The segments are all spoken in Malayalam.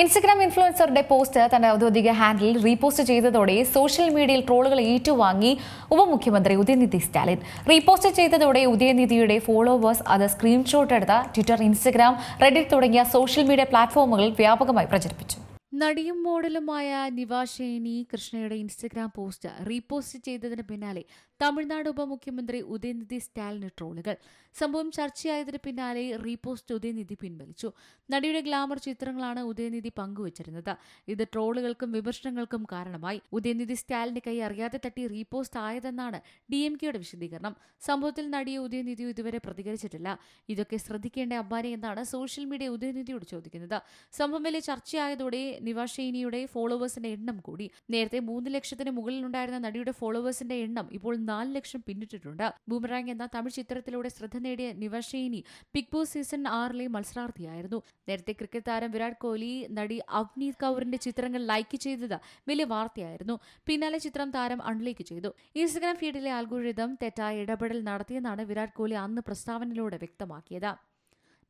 ഇൻസ്റ്റഗ്രാം ഇൻഫ്ലുവൻസറുടെ പോസ്റ്റ് തന്റെ ഔദ്യോഗിക ഹാൻഡിൽ റീപോസ്റ്റ് ചെയ്തതോടെ സോഷ്യൽ മീഡിയയിൽ ട്രോളുകൾ ഏറ്റുവാങ്ങി ഉപമുഖ്യമന്ത്രി ഉദയനിധി സ്റ്റാലിൻ. റീപോസ്റ്റ് ചെയ്തതോടെ ഉദയനിധിയുടെ ഫോളോവേഴ്സ് അത് സ്ക്രീൻഷോട്ട് എടുത്ത ട്വിറ്റർ ഇൻസ്റ്റഗ്രാം റെഡിറ്റ് തുടങ്ങിയ സോഷ്യൽ മീഡിയ പ്ലാറ്റ്ഫോമുകൾ വ്യാപകമായി പ്രചരിപ്പിച്ചു. നടിയും മോഡലുമായ നിവാഷേനി കൃഷ്ണയുടെ ഇൻസ്റ്റഗ്രാം പോസ്റ്റ് റീപോസ്റ്റ് ചെയ്തതിന് പിന്നാലെ തമിഴ്നാട് ഉപമുഖ്യമന്ത്രി ഉദയനിധി സ്റ്റാലിന് ട്രോളുകൾ. സംഭവം ചർച്ചയായതിന് പിന്നാലെ റീപോസ്റ്റ് ഉദയനിധി പിൻവലിച്ചു. നടിയുടെ ഗ്ലാമർ ചിത്രങ്ങളാണ് ഉദയനിധി പങ്കുവച്ചിരുന്നത്. ഇത് ട്രോളുകൾക്കും വിമർശനങ്ങൾക്കും കാരണമായി. ഉദയനിധി സ്റ്റാലിന്റെ കൈ അറിയാതെ തട്ടി റീപോസ്റ്റ് ആയതെന്നാണ് ഡി എം കെയുടെ വിശദീകരണം. സംഭവത്തിൽ നടിയെ ഉദയനിധി ഇതുവരെ പ്രതികരിച്ചിട്ടില്ല. ഇതൊക്കെ ശ്രദ്ധിക്കേണ്ട അമ്പാനെ എന്നാണ് സോഷ്യൽ മീഡിയ ഉദയനിധിയോട് ചോദിക്കുന്നത്. സംഭവം വലിയ ചർച്ചയായതോടെ നിവാഷേനിയുടെ ഫോളോവേഴ്സിന്റെ എണ്ണം കൂടി. നേരത്തെ മൂന്ന് ലക്ഷത്തിന് മുകളിലുണ്ടായിരുന്ന നടിയുടെ ഫോളോവേഴ്സിന്റെ എണ്ണം ഇപ്പോൾ നാല് ലക്ഷം പിന്നിട്ടിട്ടുണ്ട്. ബൂമറാങ് എന്ന തമിഴ് ചിത്രത്തിലൂടെ ശ്രദ്ധ നേടിയ നിവാഷേനി ബിഗ് ബോസ് സീസൺ ആറിലെ മത്സരാർത്ഥിയായിരുന്നു. നേരത്തെ ക്രിക്കറ്റ് താരം വിരാട് കോഹ്ലി നടി അവ്നീത് കൗറിന്റെ ചിത്രങ്ങൾ ലൈക്ക് ചെയ്തത് വലിയ വാർത്തയായിരുന്നു. പിന്നാലെ ചിത്രം താരം അൺലൈക്ക് ചെയ്തു. ഇൻസ്റ്റഗ്രാം ഫീഡിലെ ആൽഗോരിതം തെറ്റായ ഇടപെടൽ നടത്തിയെന്നാണ് വിരാട് കോഹ്ലി അന്ന് പ്രസ്താവനയിലൂടെ വ്യക്തമാക്കിയത്.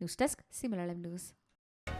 News desk C Malayalam news.